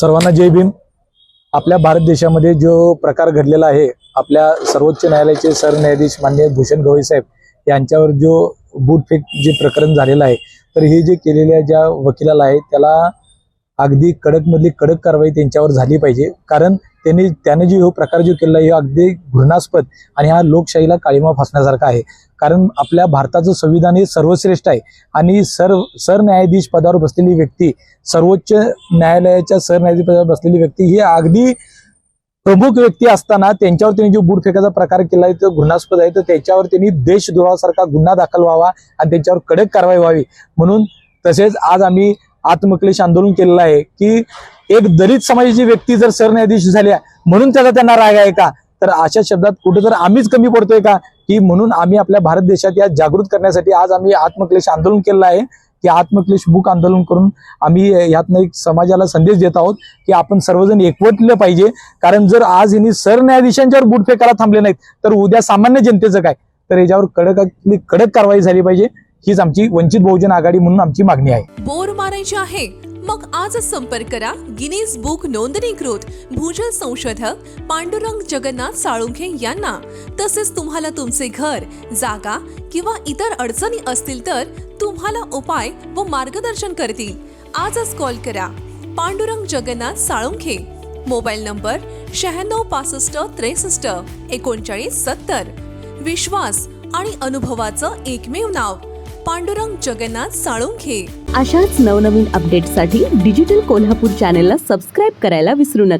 सर्वांना जय भीम. आपल्या भारत देशामध्ये जो प्रकार घडलेला आहे आपल्या सर्वोच्च न्यायालयाचे सरन्यायाधीश मान्य भूषण गवई साहेब यांच्यावर जो बूटफेक जे प्रकरण झालेलं आहे तर हे जे केलेल्या ज्या वकिलाला आहे त्याला अगदी कडकमधली कडक कारवाई त्यांच्यावर झाली पाहिजे. कारण त्यांनी त्याने जो हो प्रकार जो केलेला आहे हे अगदी घृणास्पद आणि हा लोकशाहीला काळीमा फासण्यासारखा आहे. कारण आपल्या भारताचं संविधान हे सर्वश्रेष्ठ आहे. आणि सर सरन्यायाधीश पदावर बसलेली व्यक्ती सर्वोच्च न्यायालयाच्या सरन्यायाधीश पदावर बसलेली व्यक्ती ही अगदी प्रमुख व्यक्ती असताना त्यांच्यावर त्यांनी जो बूट फेकाचा प्रकार केला आहे तो घृणास्पद आहे तर त्याच्यावर त्यांनी देशद्रोहासारखा गुन्हा दाखल व्हावा आणि त्यांच्यावर कडक कारवाई व्हावी. म्हणून तसेच आज आम्ही आत्मक्लेश आंदोलन केलेलं आहे की एक दलित समाजाची व्यक्ती जर सरन्यायाधीश झाली म्हणून त्याचा त्यांना राग आहे का? तर अशा शब्दात कुठे तर आम्हीच कमी पडतोय का? की म्हणून आम्ही आपल्या भारत देशात या जागृत करण्यासाठी आज आम्ही आत्मक्लेश आंदोलन केलेलं आहे की आत्मक्लेश बुक आंदोलन करून आम्ही यातनं एक समाजाला संदेश देत आहोत की आपण सर्वजण एकवटलं पाहिजे. कारण जर आज यांनी सरन्यायाधीशांच्यावर बूट फेकायला थांबले नाहीत तर उद्या सामान्य जनतेचं काय? तर याच्यावर कडक कडक कारवाई झाली पाहिजे. हीच आमची वंचित बहुजन आघाडी म्हणून आमची मागणी आहे. बोर मारायची आहे? मग आजच संपर्क करा गिनीज बुक नोंदणीकृत भूजल संशोधक पांडुरंग जगन्नाथ साळुंखे यांना. तसेच तुम्हाला तुमचे घर जागा किंवा इतर अडचणी असतील तर तुम्हाला उपाय व मार्गदर्शन करतील. आजच कॉल करा पांडुरंग जगन्नाथ साळुंखे. मोबाईल नंबर शहाण्णव पासष्ट त्रेसष्ट एकोणचाळीस सत्तर. विश्वास आणि अनुभवाचं एकमेव नाव. पांडुरंग जगन्नाथ साळुंखे. अशाच नवनवीन अपडेटसाठी डिजिटल कोल्हापूर चॅनेलला सबस्क्राईब करायला विसरू नका.